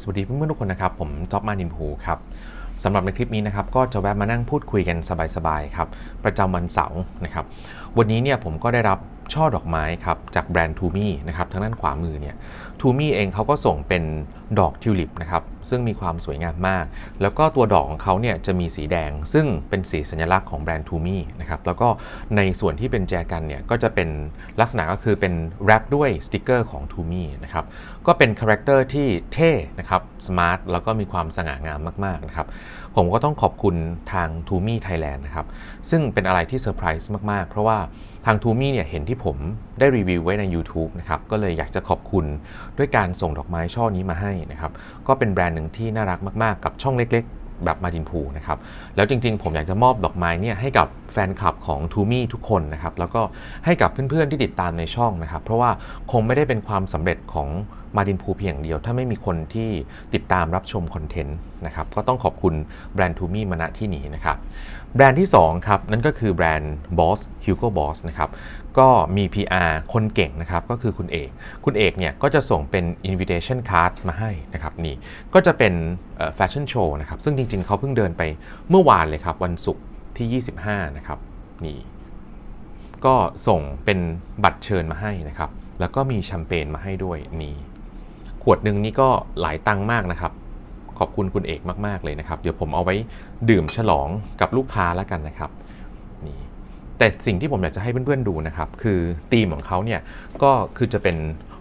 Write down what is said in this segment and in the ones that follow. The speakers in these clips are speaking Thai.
สวัสดีเพื่อนๆทุกคนนะครับ ผมจอบมานินพูครับสำหรับในคลิปนี้นะครับก็จะแวะมานั่งพูดคุยกันสบายๆครับประจำวันเสาร์นะครับ วันนี้เนี่ยผมก็ได้รับ ช่อดอกไม้ครับจากแบรนด์ทูมี่นะครับทางด้านขวามือเนี่ยทูมี่เองเขาก็ส่งเป็นดอกทิวลิปนะครับซึ่งมีความสวยงามมาก แล้วก็ตัวดอกของเขาเนี่ยจะมีสีแดง ซึ่งเป็นสีสัญลักษณ์ของแบรนด์ทูมี่นะครับแล้วก็ในส่วนที่เป็นแจกันเนี่ยก็จะเป็นลักษณะก็คือเป็นแรปด้วยสติกเกอร์ของทูมี่นะครับก็เป็นคาแรคเตอร์ที่เท่นะครับสมาร์ทแล้วก็มีความสง่างามมากๆนะครับผมก็ต้องขอบคุณทางทูมี่ไทยแลนด์นะครับซึ่งเป็นอะไรที่เซอร์ไพรส์มากๆ เพราะว่าางทูมี่เนี่ยเห็นที่ผมได้รีวิวไว้ใน YouTube นะครับก็เลยอยากจะขอบคุณด้วยการส่งดอกไม้ช่อนี้มาให้นะครับก็เป็นแบรนด์หนึ่งที่น่ารักมากๆ กับช่องเล็กๆ แบบมาดินพูนะครับแล้วจริงๆ ผมอยากจะมอบดอกไม้เนี่ยให้กับแฟนคลับของทูมี่ทุกคนนะครับแล้วก็ให้กับเพื่อนๆที่ติดตามในช่องนะครับเพราะว่าคงไม่ได้เป็นความสำเร็จของมาดินพูเพียงอย่างเดียว ถ้าไม่มีคนที่ติดตามรับชมคอนเทนต์นะครับก็ต้องขอบคุณแบรนด์ทูมี่มาณที่นี้นะครับแบรนด์ที่ 2 ครับ นั่นก็คือแบรนด์ Boss Hugo Boss นะครับก็มี PR คนเก่งนะครับก็คือคุณเอก คุณเอกเนี่ยก็จะส่งเป็น invitation card มาให้นะครับนี่ก็จะเป็นแฟชั่นโชว์นะครับซึ่งจริงๆ เขาเพิ่งเดินไปเมื่อวานเลยครับ วันศุกร์ที่ 25 นะครับนี่ก็ส่งเป็นบัตรเชิญมาให้นะครับแล้วก็มีแชมเปญมาให้ด้วยนี่ขวดหนึ่งนี่ก็หลายตังค์มากนะครับ ขอบคุณคุณเอกมากๆเลยนะครับ เดี๋ยวผมเอาไว้ดื่มฉลองกับลูกค้าแล้วกันนะครับนี่แต่สิ่งที่ผมอยากจะให้เพื่อนๆดูนะครับ คือธีมของเขาเนี่ยก็คือจะเป็น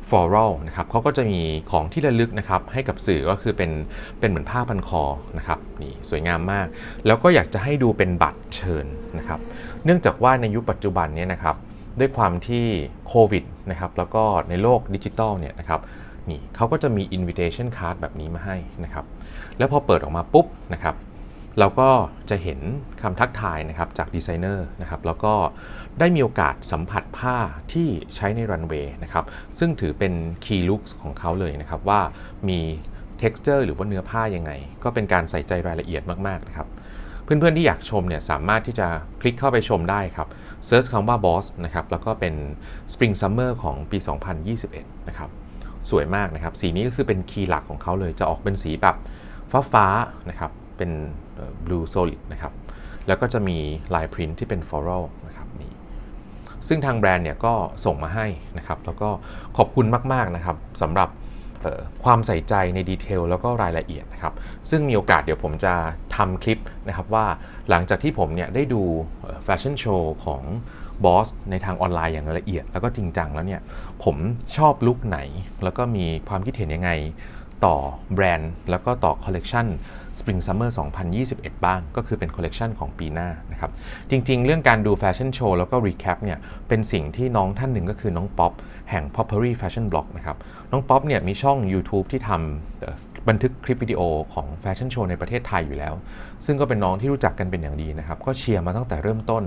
floral นะครับเขาก็จะมีของที่ระลึกนะครับ ให้กับสื่อก็คือเป็นเป็นเหมือนผ้าพันคอนะครับนี่สวยงามมาก แล้วก็อยากจะให้ดูเป็นบัตรเชิญนะครับ เนื่องจากว่าในยุคปัจจุบันเนี่ยนะครับ ด้วยความที่โควิดนะครับ แล้วก็ในโลกดิจิตอลเนี่ยนะครับ นี่เขาก็จะมี invitation card แบบนี้มาให้นะครับ แล้วพอเปิดออกมาปุ๊บนะครับ เราก็จะเห็นคำทักทายนะครับจากดีไซเนอร์นะครับ แล้วก็ได้มีโอกาสสัมผัสผ้าที่ใช้ในรันเวย์นะครับ ซึ่งถือเป็น key look ของเขาเลยนะครับ ว่ามี texture หรือว่าเนื้อผ้ายังไง ก็เป็นการใส่ใจรายละเอียดมากๆนะครับเพื่อนๆที่อยากชมเนี่ยสามารถที่จะคลิกเข้าไปชมได้ครับเซิร์ชคำว่า Boss นะครับแล้วก็เป็น Spring Summer ของปี 2021 นะครับ สวยมากนะครับ สีนี้ก็คือเป็นคีย์หลักของเขาเลย จะออกเป็นสีแบบฟ้าๆนะครับ เป็น blue solid นะครับ แล้วก็จะมีลายพรินท์ที่เป็น floral นะครับนี่ ซึ่งทางแบรนด์เนี่ยก็ส่งมาให้นะครับ แล้วก็ขอบคุณมาก ๆ นะครับสำหรับความใส่ใจในดีเทลแล้วก็รายละเอียดนะครับ ซึ่งมีโอกาสเดี๋ยวผมจะทำคลิปนะครับว่าหลังจากที่ผมเนี่ยได้ดูแฟชั่นโชว์ของ บอสในทางออนไลน์อย่างละเอียด แล้วก็จริงจังแล้วเนี่ยผมชอบลุคไหน แล้วก็มีความคิดเห็นยังไงต่อแบรนด์ แล้วก็ต่อคอลเลกชัน Spring Summer 2021 บ้าง ก็คือเป็นคอลเลกชันของปีหน้านะครับ จริงๆ เรื่องการดูแฟชั่นโชว์แล้วก็รีแคปเนี่ย เป็นสิ่งที่น้องท่านหนึ่งก็คือน้องป๊อป แห่ง Poppery Fashion Blog นะครับ น้องป๊อปเนี่ยมีช่อง YouTube ที่ทำบันทึกคลิปวิดีโอของแฟชั่นโชว์ในประเทศไทยอยู่แล้ว ซึ่งก็เป็นน้องที่รู้จักกันเป็นอย่างดีนะครับ ก็เชียร์มาตั้งแต่เริ่มต้น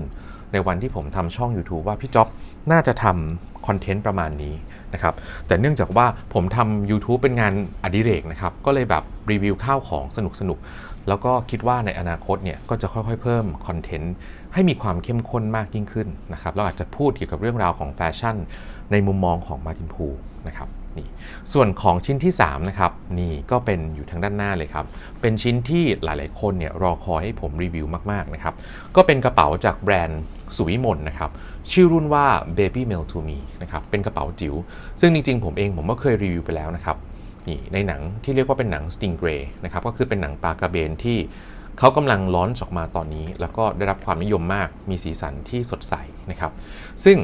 ในวันที่ผมทำช่อง YouTube ว่าพี่จ๊อบน่าจะทำคอนเทนต์ประมาณนี้นะครับแต่เนื่องจากว่าผมทำ YouTube เป็นงานอดิเรกนะครับก็เลยแบบรีวิวข้าวของสนุกๆแล้วก็คิดว่าในอนาคตเนี่ยก็จะค่อยๆเพิ่มคอนเทนต์ให้มีความเข้มข้นมากยิ่งขึ้นนะครับเราอาจจะพูดเกี่ยวกับเรื่องราวของแฟชั่น ในมุมมองของมาตินพูนะครับ นี่ส่วนของชิ้นที่3นะครับนี่ก็เป็นอยู่ทางด้านหน้าเลยครับ เป็นชิ้นที่หลายๆ คนเนี่ยรอคอยให้ผมรีวิวมากๆนะครับก็เป็นกระเป๋าจากแบรนด์สุวิมลนะครับชื่อรุ่นว่า Baby Mail to Me นะครับเป็นกระเป๋าจิ๋วซึ่งจริง ๆ ผมเองผมก็เคยรีวิวไปแล้วนะครับนี่ในหนังที่เรียกว่าเป็นหนัง Stingray นะครับก็คือเป็นหนังปลากระเบนที่เขากำลังร้อนออกมาตอนนี้ แล้วก็ได้รับความนิยมมากมีสีสันที่สดใสนะครับซึ่ง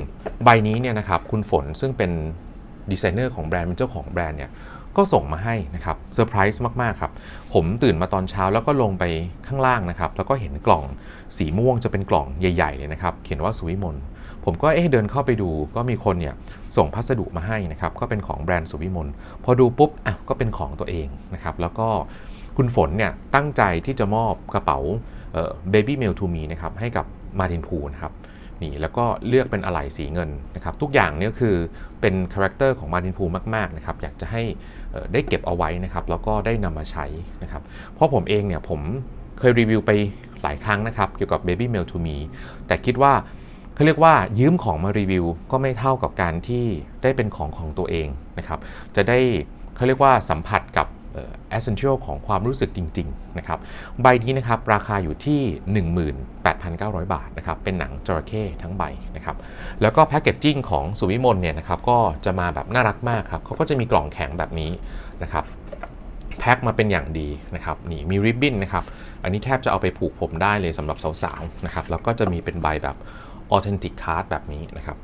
ใบนี้เนี่ยนะครับคุณฝนซึ่งเป็น ดีไซเนอร์ของแบรนด์เป็นเจ้าของแบรนด์เนี่ยก็ส่งมาให้นะครับเซอร์ไพรส์มาก ๆ ครับ ผมตื่นมาตอนเช้าแล้วก็ลงไปข้างล่างนะครับ แล้วก็เห็นกล่องสีม่วงจะเป็นกล่องใหญ่ ๆ เลยนะครับ เขียนว่าสุวิมลผมก็เอ๊ะเดินเข้าไปดูก็มีคนเนี่ยส่งพัสดุมาให้นะครับ ก็เป็นของแบรนด์สุวิมลพอดูปุ๊บอะก็เป็นของตัวเองนะครับ แล้วก็คุณฝนเนี่ยตั้งใจที่จะมอบกระเป๋าเบบี้เมลทูมีนะครับให้กับมาตินพูนะครับ นี่แล้วก็เลือกเป็นอะไหล่สีเงินนะครับทุกอย่างเนี่ยคือเป็นคาแรคเตอร์ของมาตินพูมากๆนะครับอยากจะให้ได้เก็บเอาไว้นะครับแล้วก็ได้นำมาใช้นะครับเพราะผมเองเนี่ยผมเคยรีวิวไปหลายครั้งนะครับเกี่ยวกับ Baby Mail to Me แต่คิดว่าเขาเรียกว่ายืมของมารีวิว ก็ไม่เท่ากับการที่ได้เป็นของของตัวเองนะครับจะได้เขาเรียกว่าสัมผัสกับเอ่อ essential ของความรู้สึกจริง ๆ นะครับ ใบนี้นะครับ ราคาอยู่ที่ 1,900 บาทนะครับเป็นหนังจระเข้ทั้งใบนะครับแล้วก็แพคเกจจิ้งของสุวิมลเนี่ยนะครับก็จะมาแบบน่ารักมากครับเขาก็จะมีกล่องแข็งแบบนี้นะครับแพ็คมาเป็นอย่างดีนะครับนี่มีริบบิ้นนะครับอันนี้แทบจะเอาไปผูกผมได้เลยสำหรับสาวๆนะครับแล้วก็จะมีเป็นใบแบบ authentic card แบบนี้นะครับ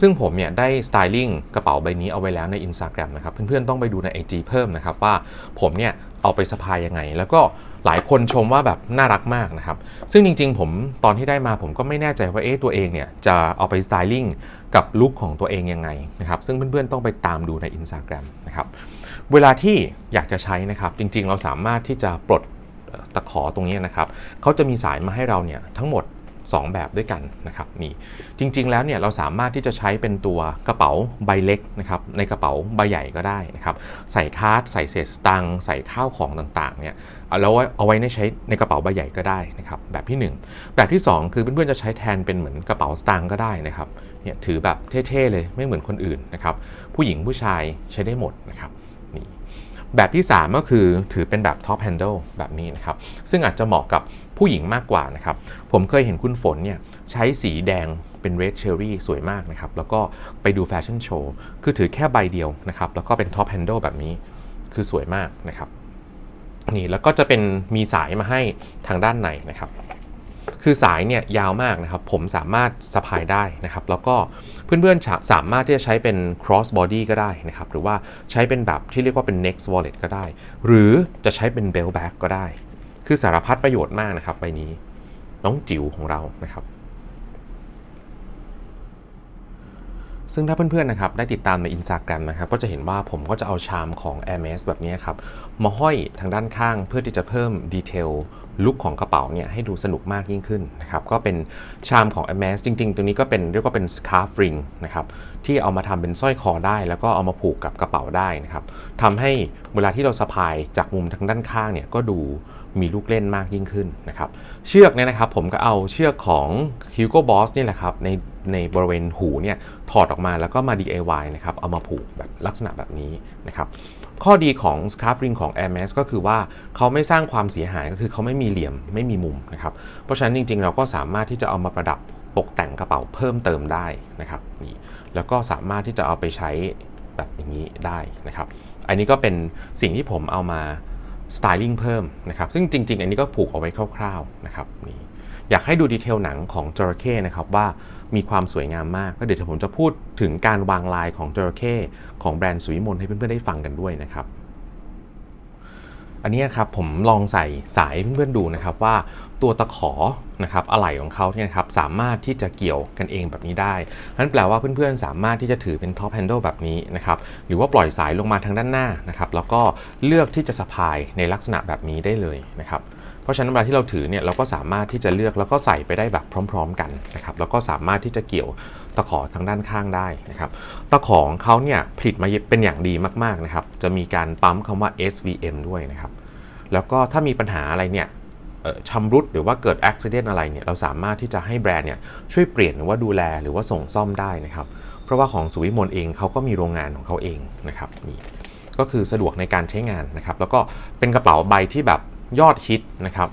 ซึ่งผมเนี่ยได้สไตลิ่งกระเป๋าใบนี้เอาไว้แล้วใน Instagram นะครับ เพื่อนๆ ต้องไปดูใน IG เพิ่มนะครับ ว่าผมเนี่ยเอาไปสะพายยังไง แล้วก็ หลายคนชมว่าแบบน่ารักมากนะครับ ซึ่งจริง ๆ ผมตอนที่ได้มาผมก็ไม่แน่ใจว่าเอ๊ะตัวเองเนี่ยจะเอาไปสไตลิ่งกับลุคของตัวเองยังไงนะครับ ซึ่งเพื่อนๆต้องไปตามดูใน Instagram นะครับ เวลาที่อยากจะใช้นะครับ จริง ๆ เราสามารถที่จะปลดตะขอตรงนี้นะครับเขาจะมีสายมาให้เราเนี่ยทั้งหมด 2 แบบด้วยกันนะครับนี่จริง ๆ แล้วเนี่ยเราสามารถที่จะใช้เป็นตัวกระเป๋าใบเล็กนะครับในกระเป๋าใบใหญ่ก็ได้นะครับ ใส่คาร์ดใส่เศษตังค์ใส่ข้าวของต่างๆเนี่ย แล้วเอาไว้ในใช้ในกระเป๋าใบใหญ่ก็ได้นะครับแบบที่ 1 แบบที่ 2 คือเพื่อนๆจะใช้แทนเป็นเหมือนกระเป๋าสตางค์ก็ได้นะครับเนี่ยถือแบบเท่ๆเลยไม่เหมือนคนอื่นนะครับผู้หญิงผู้ชายใช้ได้หมดนะครับนี่แบบที่ 3 ก็คือถือเป็นแบบ top handle แบบนี้นะครับซึ่งอาจจะเหมาะกับผู้หญิงมากกว่านะครับผมเคยเห็นคุณฝนเนี่ยใช้สีแดงเป็น red cherry สวยมากนะครับแล้วก็ไปดูแฟชั่นโชว์คือถือแค่ใบเดียวนะครับแล้วก็เป็น top handle แบบนี้คือสวยมากนะครับ นี่แล้วก็จะเป็นมีสายมาให้ทางด้านในนะครับ คือสายเนี่ยยาวมากนะครับ ผมสามารถสะพายได้นะครับ แล้วก็เพื่อนๆสาสามารถที่จะใช้เป็น cross body ก็ได้นะครับ หรือว่าใช้เป็นแบบที่เรียกว่าเป็น next wallet ก็ได้ หรือจะใช้เป็น belt bag ก็ได้ คือสารพัดประโยชน์มากนะครับใบนี้น้องจิ๋วของเรานะครับ ซึ่งถ้าเพื่อนๆนะครับได้ติดตามใน Instagram นะครับก็จะเห็นว่าผมก็จะเอาชามของ a i r m e s แบบนี้ครับมาห้อยทางด้านข้างเพื่อที่จะเพิ่มดีเทลลุคของกระเป๋าเนี่ยให้ดูสนุกมากยิ่งขึ้นนะครับก็เป็นชามของ a i r m e s จริงๆ ตัวนี้ก็เป็นเรียกว่าเป็น scarf ring นะครับที่เอามาทำเป็นสร้อยคอได้ แล้วก็เอามาผูกกับกระเป๋าได้นะครับทำให้เวลาที่เราสะพายจากมุมทางด้านข้างเนี่ยก็ดูมีลูกเล่นมากยิ่งขึ้นนะครับเชือกเนี่ยนะครับผมก็เอาเชือกของ Hugo Boss นี่แหละครับใน ในบริเวณหูเนี่ยถอดออกมาแล้วก็มา DIY นะครับเอามาผูกแบบลักษณะแบบนี้นะครับข้อดีของ scarf ring ของ Air Max ก็คือว่าเขาไม่สร้างความเสียหายก็คือเขาไม่มีเหลี่ยมไม่มีมุมนะครับเพราะฉะนั้นจริง ๆ เราก็สามารถที่จะเอามาประดับตกแต่งกระเป๋าเพิ่มเติมได้นะครับนี่แล้วก็สามารถที่จะเอาไปใช้แบบอย่างนี้ได้นะครับ อันนี้ก็เป็นสิ่งที่ผมเอามาสไตลิ่งเพิ่มนะครับ ซึ่งจริง ๆ อันนี้ก็ผูกเอาไว้คร่าวๆนะครับนี่ อยากให้ดูดีเทลหนังของจระเข้นะครับว่ามีความสวยงามมาก ก็เดี๋ยวผมจะพูดถึงการวางลายของจระเข้ของแบรนด์สุวิมลให้เพื่อนๆได้ฟังกันด้วยนะครับ อันนี้ครับผมลองใส่สายเพื่อนๆดูนะครับว่าตัวตะขอนะครับอะไหล่ของเขาเนี่ยนะครับสามารถที่จะเกี่ยวกันเองแบบนี้ได้นั่นแปลว่าเพื่อนๆสามารถที่จะถือเป็นท็อปแฮนด์ลแบบนี้นะครับหรือว่าปล่อยสายลงมาทางด้านหน้านะครับแล้วก็เลือกที่จะสะพายในลักษณะแบบนี้ได้เลยนะครับ เพราะฉะนั้นเวลาที่เราถือเนี่ยเราก็สามารถที่จะเลือกแล้วก็ใส่ไปได้แบบพร้อม ๆ กันนะครับแล้วก็สามารถที่จะเกี่ยวตะขอทางด้านข้างได้นะครับตะขอของเขาเนี่ยผลิตมาเป็นอย่างดีมากๆนะครับจะมีการปั๊มคำว่า SVM ด้วยนะครับแล้วก็ถ้ามีปัญหาอะไรเนี่ยชำรุดหรือว่าเกิดอุบิเหตุอะไรเนี่ยเราสามารถที่จะให้แบรนด์เนี่ยช่วยเปลี่ยนหรือว่าดูแลหรือว่าส่งซ่อมได้นะครับ เพราะว่าของสุวิมลเองเขาก็มีโรงงานของเขาเองนะครับนี่ก็คือสะดวกในการใช้งานนะครับ แล้วก็เป็นกระเป๋าใบที่แบบ ยอดฮิตนะครับ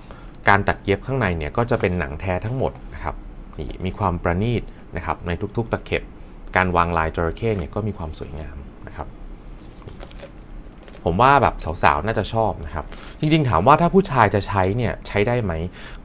การตัดเย็บข้างในเนี่ยก็จะเป็นหนังแท้ทั้งหมดนะครับนี่มีความประณีตนะครับในทุกๆตะเข็บ การวางลายจระเข้เนี่ยก็มีความสวยงาม ผมว่าแบบสาวๆ น่าจะชอบนะครับ จริงๆ ถามว่าถ้าผู้ชายจะใช้เนี่ยใช้ได้ไหม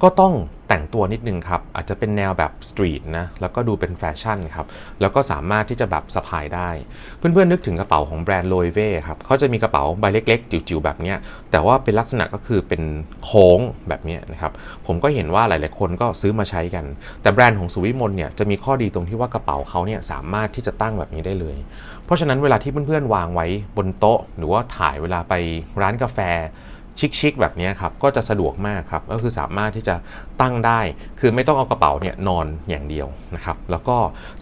ก็ต้องแต่งตัวนิดนึงครับ อาจจะเป็นแนวแบบสตรีทนะ แล้วก็ดูเป็นแฟชั่นครับ แล้วก็สามารถที่จะแบบสะพายได้ เพื่อนๆ นึกถึงกระเป๋าของแบรนด์โลเว่ครับเขาจะมีกระเป๋าใบเล็กๆ จิ๋วๆ แบบเนี้ยแต่ว่าเป็นลักษณะก็คือเป็นโค้งแบบเนี้ยนะครับ ผมก็เห็นว่าหลายๆ คนก็ซื้อมาใช้กัน แต่แบรนด์ของสุวิมลเนี่ยจะมีข้อดีตรงที่ว่ากระเป๋าเขาเนี่ยสามารถที่จะตั้งแบบนี้ได้เลย เพราะฉะนั้นเวลาที่เพื่อนๆ วางไว้บนโต๊ะ หรือว่าถ่ายเวลาไปร้านกาแฟชิคๆแบบนี้ครับก็จะสะดวกมากครับก็คือสามารถที่จะตั้งได้ คือไม่ต้องเอากระเป๋าเนี่ยนอนอย่างเดียวนะครับแล้วก็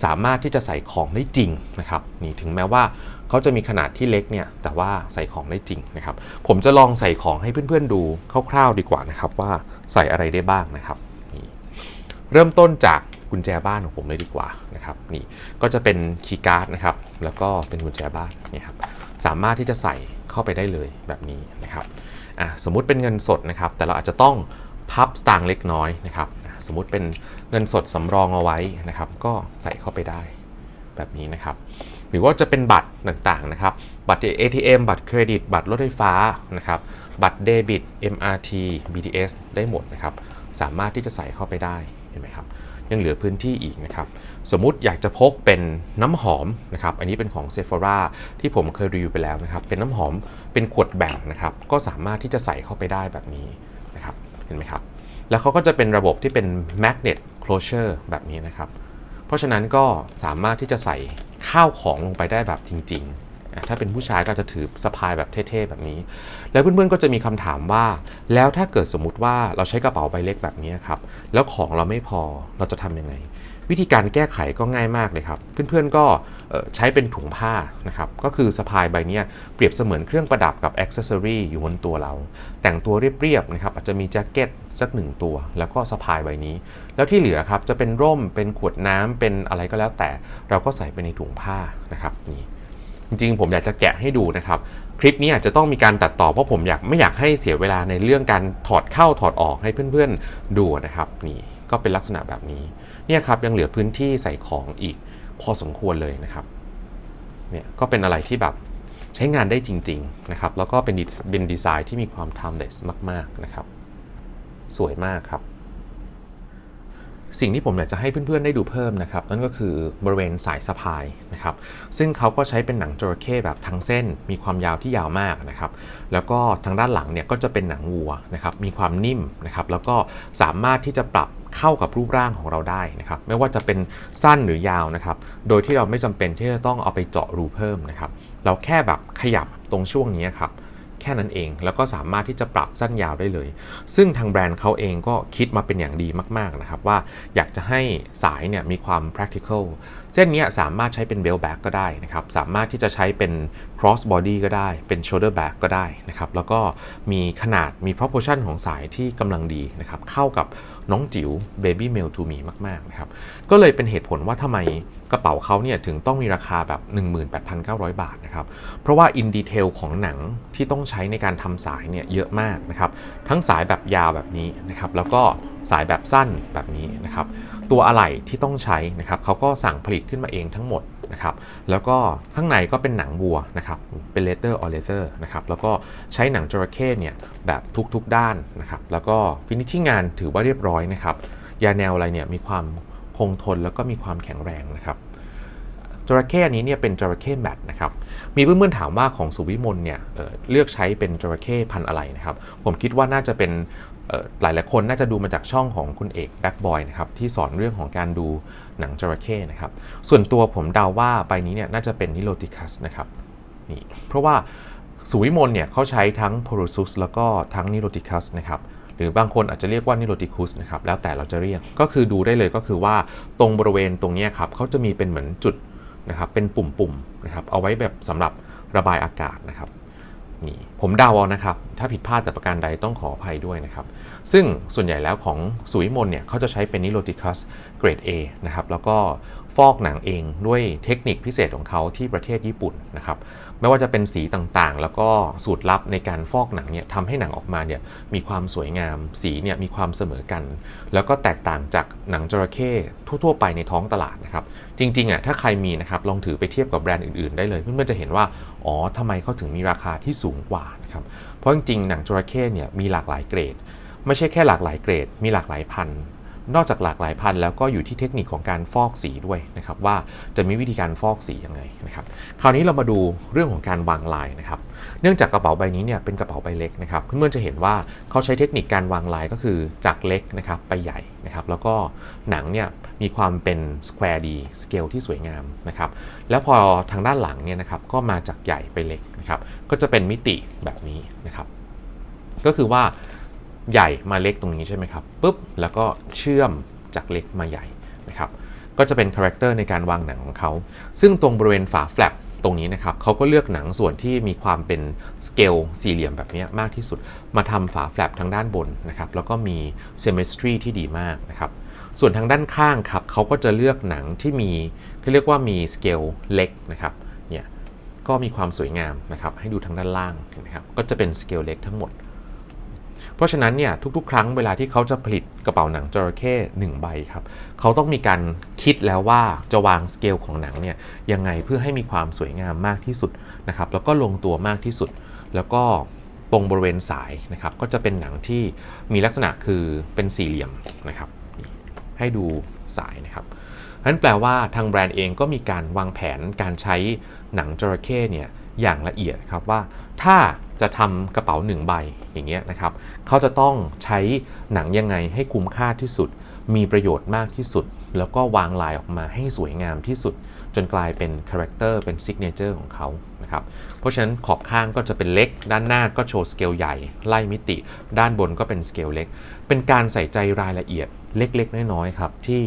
สามารถที่จะใส่ของได้จริงนะครับนี่ถึงแม้ว่าเขาจะมีขนาดที่เล็กเนี่ยแต่ว่าใส่ของได้จริงนะครับผมจะลองใส่ของให้เพื่อนๆดูคร่าวๆดีกว่านะครับว่าใส่อะไรได้บ้างนะครับนี่เริ่มต้นจาก กุญแจบ้านของผมเลยดีกว่านะครับนี่ก็จะเป็นคีย์การ์ดนะครับแล้วก็เป็นกุญแจบ้านนี่ครับสามารถที่จะใส่เข้าไปได้เลยแบบนี้นะครับอะสมมุติเป็นเงินสดนะครับ แต่เราอาจจะต้องพับสตางค์เล็กน้อยนะครับ สมมุติเป็นเงินสดสำรองเอาไว้นะครับ ก็ใส่เข้าไปได้แบบนี้นะครับ หรือว่าจะเป็นบัตรต่างๆนะครับ บัตร ATM บัตรเครดิต บัตรรถไฟฟ้านะครับ บัตรเดบิต MRT BTS ได้หมดนะครับ สามารถที่จะใส่เข้าไปได้เห็นไหมครับ ยังเหลือพื้นที่อีกนะครับ สมมุติอยากจะพกเป็นน้ำหอมนะครับ อันนี้เป็นของ Sephora ที่ผมเคยรีวิวไปแล้วนะครับ เป็นน้ำหอมเป็นขวดแบ่งนะครับ ก็สามารถที่จะใส่เข้าไปได้แบบนี้นะครับ เห็นไหมครับ แล้วเขาก็จะเป็นระบบที่เป็น magnet closure แบบนี้นะครับ เพราะฉะนั้นก็สามารถที่จะใส่ข้าวของลงไปได้แบบจริง ๆ ถ้าเป็นผู้ชายก็จะถือสะพายแบบเท่ๆแบบนี้ แล้วเพื่อนๆก็จะมีคำถามว่า แล้วถ้าเกิดสมมุติว่าเราใช้กระเป๋าใบเล็กแบบนี้ครับ แล้วของเราไม่พอเราจะทำยังไง วิธีการแก้ไขก็ง่ายมากเลยครับ เพื่อนๆก็ใช้เป็นถุงผ้านะครับ ก็คือสะพายใบนี้เปรียบเสมือนเครื่องประดับกับอ็อกเซอรี่อยู่บนตัวเรา แต่งตัวเรียบๆนะครับอาจจะมีแจ็คเก็ตสักหนึ่งตัว แล้วก็สะพายใบนี้ แล้วที่เหลือครับจะเป็นร่มเป็นขวดน้ำเป็นอะไรก็แล้วแต่ เราก็ใส่ไปในถุงผ้านะครับนี่ จริงๆ ผมอยากจะแกะให้ดูนะครับ คลิปนี้อาจจะต้องมีการตัดต่อเพราะผมอยากไม่อยากให้เสียเวลาในเรื่องการถอดเข้าถอดออกให้เพื่อนๆดูนะครับ นี่ก็เป็นลักษณะแบบนี้เนี่ยครับยังเหลือพื้นที่ใส่ของอีกพอสมควรเลยนะครับเนี่ยก็เป็นอะไรที่แบบใช้งานได้จริง ๆนะครับ แล้วก็เป็นดีเป็นดีไซน์ที่มีความ timeless มาก ๆนะครับ สวยมากครับ สิ่งที่ผมอยากจะให้เพื่อนๆได้ดูเพิ่มนะครับนั่นก็คือบริเวณสายสะพายนะครับซึ่งเขาก็ใช้เป็นหนังจระเข้แบบทั้งเส้น มีความยาวที่ยาวมากนะครับแล้วก็ทางด้านหลังเนี่ยก็จะเป็นหนังวัวนะครับมีความนิ่มนะครับแล้วก็สามารถที่จะปรับเข้ากับรูปร่างของเราได้นะครับไม่ว่าจะเป็นสั้นหรือยาวนะครับโดยที่เราไม่จำเป็นที่จะต้องเอาไปเจาะรูเพิ่มนะครับเราแค่แบบขยับตรงช่วงนี้ครับ แค่นั้นเอง แล้วก็สามารถที่จะปรับสั้นยาวได้เลย ซึ่งทางแบรนด์เขาเองก็คิดมาเป็นอย่างดีมาก ๆ นะครับ ว่าอยากจะให้สายเนี่ยมีความ practical เส้นนี้สามารถใช้เป็น belt bag ก็ได้นะครับ สามารถที่จะใช้เป็น cross body ก็ได้ เป็น shoulder bag ก็ได้นะครับ แล้วก็มีขนาดมี proportion ของสายที่กำลังดีนะครับ เข้ากับน้องจิ๋ว baby mail to me มาก ๆ นะครับ ก็เลยเป็นเหตุผลว่าทำไม กระเป๋าเขาเนี่ยถึงต้องมีราคาแบบ 18,900 บาทนะครับ เพราะว่าอินดีเทลของหนังที่ต้องใช้ในการทำสายเนี่ยเยอะมากนะครับ ทั้งสายแบบยาวแบบนี้นะครับ แล้วก็สายแบบสั้นแบบนี้นะครับ ตัวอะไหล่ที่ต้องใช้นะครับเขาก็สั่งผลิตขึ้นมาเองทั้งหมดนะครับแล้วก็ข้างในก็เป็นหนังวัวนะครับเป็นเลเตอร์ออเลเตอร์นะครับแล้วก็ใช้หนังจระเข้เนี่ยแบบทุกๆด้านนะครับแล้วก็ฟินิชชิ่งงานถือว่าเรียบร้อยนะครับยาแนวอะไรเนี่ยมีความ คงทนแล้วก็มีความแข็งแรงนะครับจระเข้อันนี้เนี่ยเป็นจระเข้แมทนะครับ มีเพื่อนๆถามว่าของสุวิมลเนี่ยเเลือกใช้เป็นจระเข้พันอะไรนะครับ ผมคิดว่าน่าจะเป็นเอ่อหลายคนน่าจะดูมาจากช่องของคุณเอกแบ็กบอยนะครับที่สอนเรื่องของการดูหนังจระเข้นะครับ ส่วนตัวผมเดาว่าใบนี้เนี่ยน่าจะเป็นนิโรติคัสนะครับนี่เพราะว่าสุวิมลเนี่ยเขาใช้ทั้งโพโรซุสแล้วก็ทั้งนิโรติคัสนะครับ หรือบางคนอาจจะเรียกว่านิโรติคุสนะครับแล้วแต่เราจะเรียกก็คือดูได้เลยก็คือว่าตรงบริเวณตรงนี้ครับเขาจะมีเป็นเหมือนจุดนะครับเป็นปุ่มๆนะครับเอาไว้แบบสำหรับระบายอากาศนะครับนี่ผมเดาเอานะครับ ถ้าผิดพลาดแต่ประการใดต้องขออภัยด้วยนะครับ ซึ่งส่วนใหญ่แล้วของสุวิมลเนี่ยเขาจะใช้เป็นนิโรติคัสเกรด A นะครับ แล้วก็ฟอกหนังเองด้วยเทคนิคพิเศษของเขาที่ประเทศญี่ปุ่นนะครับ ไม่ว่าจะเป็นสีต่างๆ แล้วก็สูตรลับในการฟอกหนังเนี่ยทำให้หนังออกมาเนี่ยมีความสวยงาม สีเนี่ยมีความเสมอกัน แล้วก็แตกต่างจากหนังจระเข้ทั่วๆ ไปในท้องตลาดนะครับ จริงๆอะถ้าใครมีนะครับลองถือไปเทียบกับแบรนด์อื่นๆ ได้เลย เพื่อนๆจะเห็นว่าอ๋อทำไมเขาถึงมีราคาที่สูงกว่านะครับเพราะจริงๆหนังจระเข้เนี่ยมีหลากหลายเกรด ไม่ใช่แค่หลากหลายเกรด มีหลากหลายพันธุ์ นอกจากหลากหลายพันธุ์แล้วก็อยู่ที่เทคนิคของการฟอกสีด้วยนะครับว่าจะมีวิธีการฟอกสียังไงนะครับคราวนี้เรามาดูเรื่องของการวางลายนะครับเนื่องจากกระเป๋าใบนี้เนี่ยเป็นกระเป๋าใบเล็กนะครับเพื่อนๆจะเห็นว่าเขาใช้เทคนิคการวางลายก็คือจากเล็กนะครับไปใหญ่นะครับแล้วก็หนังเนี่ยมีความเป็นสแควร์ดีสเกลที่สวยงามนะครับแล้วพอทางด้านหลังเนี่ยนะครับก็มาจากใหญ่ไปเล็กนะครับก็จะเป็นมิติแบบนี้นะครับก็คือว่า ใหญ่มาเล็กตรงนี้ใช่ไหมครับปุ๊บแล้วก็เชื่อมจากเล็กมาใหญ่นะครับก็จะเป็นคาแรคเตอร์ในการวางหนังของเขา ซึ่งตรงบริเวณฝาแฟลปตรงนี้นะครับเขาก็เลือกหนังส่วนที่มีความเป็นสเกลสี่เหลี่ยมแบบนี้มากที่สุด มาทำฝาแฟลปทางด้านบนนะครับแล้วก็มี symmetry ที่ดีมากนะครับส่วนทางด้านข้างครับเขาก็จะเลือกหนังที่มีเขาเรียกว่ามีสเกลเล็กนะครับเนี่ยก็มีความสวยงามนะครับให้ดูทางด้านล่างเห็นไหมครับก็จะเป็นสเกลเล็กทั้งหมด เพราะฉะนั้นเนี่ยทุกๆ ครั้งเวลาที่เขาจะผลิตกระเป๋าหนังจระเข้หนึ่งใบครับเขาต้องมีการคิดแล้วว่าจะวางสเกลของหนังเนี่ยยังไงเพื่อให้มีความสวยงามมากที่สุดนะครับแล้วก็ลงตัวมากที่สุด แล้วก็ตรงบริเวณสายนะครับก็จะเป็นหนังที่มีลักษณะคือเป็นสี่เหลี่ยมนะครับให้ดูสายนะครับนั้นแปลว่าทางแบรนด์เองก็มีการวางแผนการใช้หนังจระเข้เนี่ย อย่างละเอียดครับว่าถ้าจะทำกระเป๋าหนึ่งใบอย่างเงี้ยนะครับเขาจะต้องใช้หนังยังไงให้คุ้มค่าที่สุด มีประโยชน์มากที่สุด แล้วก็วางลายออกมาให้สวยงามที่สุด จนกลายเป็นคาแรคเตอร์เป็นซิกเนเจอร์ของเขานะครับเพราะฉะนั้นขอบข้างก็จะเป็นเล็ก ด้านหน้าก็โชว์สเกลใหญ่ ไล่มิติ ด้านบนก็เป็นสเกลเล็ก เป็นการใส่ใจรายละเอียดเล็กๆ น้อยๆครับที่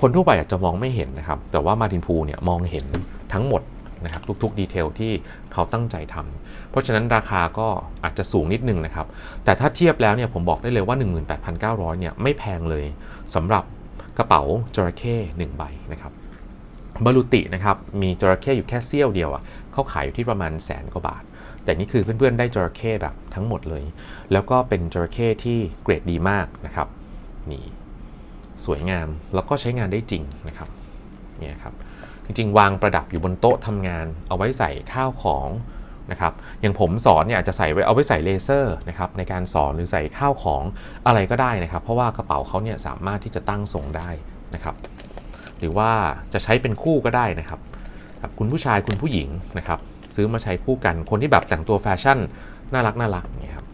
คนทั่วไปอาจจะมองไม่เห็นนะครับแต่ว่ามาตินพูเนี่ยมองเห็นทั้งหมด นะครับทุกๆดีเทลที่เขาตั้งใจทำเพราะฉะนั้นราคาก็อาจจะสูงนิดนึงนะครับ แต่ถ้าเทียบแล้วเนี่ยผมบอกได้เลยว่า 18,900เนี่ยไม่แพงเลยสำหรับกระเป๋าจระเข้1ใบนะครับบาลูตินะครับมีจระเข้อยู่แค่เสี้ยวเดียวอะเขาขายอยู่ที่ประมาณแสนกว่าบาท แต่นี่คือเพื่อนๆได้จระเข้แบบทั้งหมดเลย แล้วก็เป็นจระเข้ที่เกรดดีมากนะครับนี่สวยงามแล้วก็ใช้งานได้จริงนะครับเนี่ยครับ จริง ๆ วางประดับอยู่บนโต๊ะทำงาน เอาไว้ใส่ข้าวของนะครับอย่างผมสอนเนี่ยอาจจะใส่ไว้เอาไว้ใส่เลเซอร์นะครับในการสอนหรือใส่ข้าวของอะไรก็ได้นะครับ เพราะว่ากระเป๋าเขาเนี่ยสามารถที่จะตั้งทรงได้นะครับ หรือว่าจะใช้เป็นคู่ก็ได้นะครับคุณผู้ชายคุณผู้หญิงนะครับซื้อมาใช้คู่กันคนที่แบบแต่งตัวแฟชั่นน่ารักน่ารักอย่างเงี้ยครับ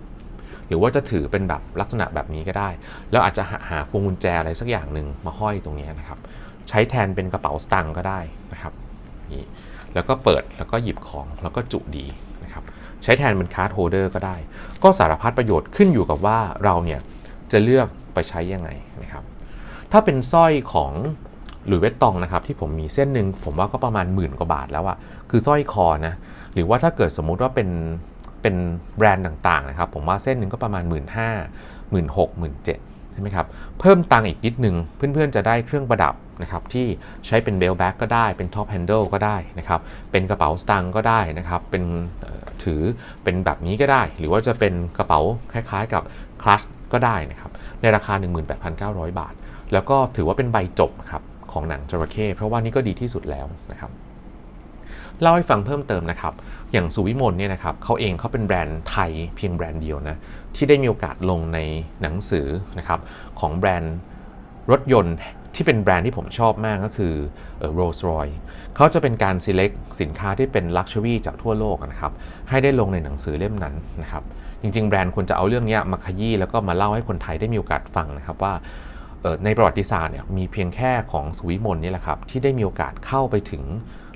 หรือว่าจะถือเป็นแบบลักษณะแบบนี้ก็ได้ แล้วอาจจะหาพวงกุญแจอะไรสักอย่างหนึ่งมาห้อยตรงนี้นะครับ ใช้แทนเป็นกระเป๋าสตางค์ก็ได้ นะครับนี่แล้วก็เปิดแล้วก็หยิบของแล้วก็จุดีนะครับใช้แทนเป็นคาร์ดโฮเดอร์ก็ได้ ก็สารพัดประโยชน์ขึ้นอยู่กับว่าเราเนี่ยจะเลือกไปใช้ยังไงนะครับ ถ้าเป็นสร้อยของหรือเวตตองนะครับที่ผมมีเส้นหนึ่งผมว่าก็ประมาณหมื่นกว่าบาทแล้วอะคือสร้อยคอนะหรือว่าถ้าเกิดสมมุติว่าเป็นเป็นแบรนด์ต่างๆนะครับ ผมว่าเส้นหนึ่งก็ประมาณ 1 5ื่นห้าหมื่นหกหมื่นเจ็ด ช่ไหมครับเพิ่มตังค์อีกนิดหนึ่งเพื่อนๆจะได้เครื่องประดับนะครับที่ใช้เป็นเบลแบ็กก็ได้เป็นท็อปแฮนเดิลก็ได้นะครับเป็นกระเป๋าสตางค์ก็ได้นะครับเป็นถือเป็นแบบนี้ก็ได้ หรือว่าจะเป็นกระเป๋าคล้ายๆกับคลัชก็ได้นะครับในราคา 18,900 บาท แล้วก็ถือว่าเป็นใบจบครับของหนังจระเข้เพราะว่านี่ก็ดีที่สุดแล้วนะครับ เล่าให้ฟังเพิ่มเติมนะครับ อย่างสุวิมลเนี่ยนะครับเขาเองเขาเป็นแบรนด์ไทยเพียงแบรนด์เดียวนะที่ได้มีโอกาสลงในหนังสือนะครับของแบรนด์รถยนต์ที่เป็นแบรนด์ที่ผมชอบมากก็คือโรลส์รอยเขาจะเป็นการ select สินค้าที่เป็น Luxury จากทั่วโลกนะครับ ให้ได้ลงในหนังสือเล่มนั้นนะครับ จริง ๆ แบรนด์ควรจะเอาเรื่องนี้มาขยี้แล้วก็มาเล่าให้คนไทยได้มีโอกาสฟังนะครับว่าในประวัติศาสตร์เนี่ยมีเพียงแค่ของสุวิมลนี่แหละครับที่ได้มีโอกาสเข้าไปถึง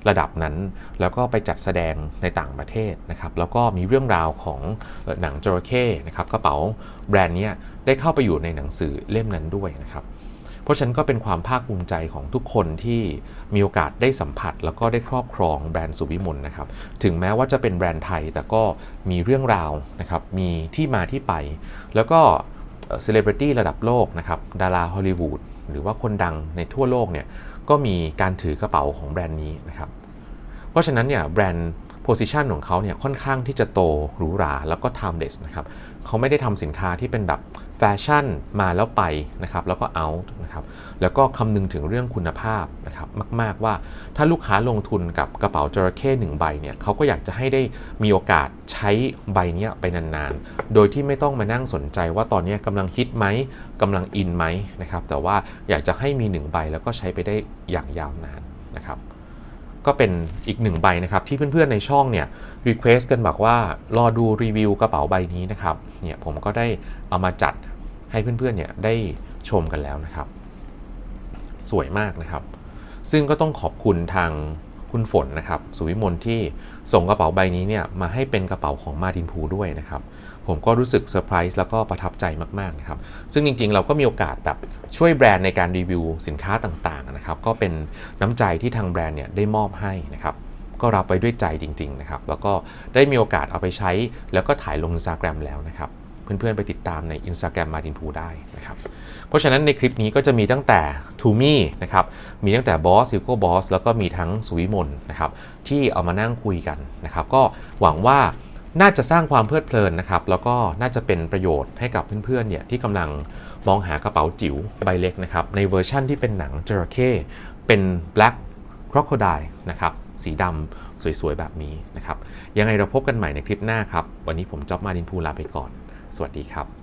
ระดับนั้น แล้วก็ไปจัดแสดงในต่างประเทศนะครับแล้วก็มีเรื่องราวของหนังจระเข้นะครับกระเป๋าแบรนด์นี้ได้เข้าไปอยู่ในหนังสือเล่มนั้นด้วยนะครับเพราะฉะนั้นก็เป็นความภาคภูมิใจของทุกคนที่มีโอกาสได้สัมผัส แล้วก็ได้ครอบครองแบรนด์สุวิมลนะครับ ถึงแม้ว่าจะเป็นแบรนด์ไทย แต่ก็มีเรื่องราวนะครับ มีที่มาที่ไป แล้วก็เซเลบริตี้ระดับโลกนะครับ ดาราฮอลลีวูดหรือว่าคนดังในทั่วโลกเนี่ย ก็มีการถือกระเป๋าของแบรนด์นี้นะครับ เพราะฉะนั้นเนี่ยแบรนด์ โพซิชันของเขาเนี่ยค่อนข้างที่จะโตหรูหราแล้วก็ timeless นะครับเขาไม่ได้ทำสินค้าที่เป็นแบบแฟชั่นมาแล้วไปนะครับแล้วก็ out นะครับแล้วก็คำนึงถึงเรื่องคุณภาพนะครับมาก ๆว่าถ้าลูกค้าลงทุนกับกระเป๋าจระเข้หนึ่งใบเนี่ยเขาก็อยากจะให้ได้มีโอกาสใช้ใบเนี้ยไปนานๆ โดยที่ไม่ต้องมานั่งสนใจว่าตอนนี้กำลังฮิตไหมกำลังอินไหมนะครับแต่ว่าอยากจะให้มีหนึ่งใบแล้วก็ใช้ไปได้อย่างยาวนานนะครับ ก็เป็นอีกหนึ่งใบนะครับ ที่เพื่อนๆในช่องเนี่ยรีเควสกันบอกว่ารอดูรีวิวกระเป๋าใบนี้นะครับเนี่ยผมก็ได้เอามาจัดให้เพื่อนๆเนี่ยได้ชมกันแล้วนะครับ สวยมากนะครับ ซึ่งก็ต้องขอบคุณทางคุณฝนนะครับ สุวิมลที่ส่งกระเป๋าใบนี้เนี่ยมาให้เป็นกระเป๋าของมาดินพูด้วยนะครับ ผมก็รู้สึกเซอร์ไพรส์แล้วก็ประทับใจมากๆนะครับ ซึ่งจริงๆ เราก็มีโอกาสแบบช่วยแบรนด์ในการรีวิวสินค้าต่างๆนะครับ ก็เป็นน้ำใจที่ทางแบรนด์เนี่ยได้มอบให้นะครับ ก็รับไว้ด้วยใจจริง ๆ นะครับ แล้วก็ได้มีโอกาสเอาไปใช้ แล้วก็ถ่ายลง Instagram แล้วนะครับ เพื่อนๆ ไปติดตามใน Instagram มาดินพูได้นะครับ เพราะฉะนั้นในคลิปนี้ก็จะมีตั้งแต่ทูมี่นะครับ มีตั้งแต่บอสซิลโก้บอสแล้วก็มีทั้งสุวิมลนะครับที่เอามานั่งคุยกันนะครับ ก็หวังว่า น่าจะสร้างความเพลิดเพลินนะครับ แล้วก็น่าจะเป็นประโยชน์ให้กับเพื่อนๆเนี่ยที่กำลังมองหากระเป๋าจิ๋วใบเล็กนะครับ ในเวอร์ชั่นที่เป็นหนังจระเข้เป็น black crocodile นะครับ สีดำสวยๆ แบบนี้นะครับ ยังไงเราพบกันใหม่ในคลิปหน้าครับ วันนี้ผมจ๊อบมาดินพูลาไปก่อน สวัสดีครับ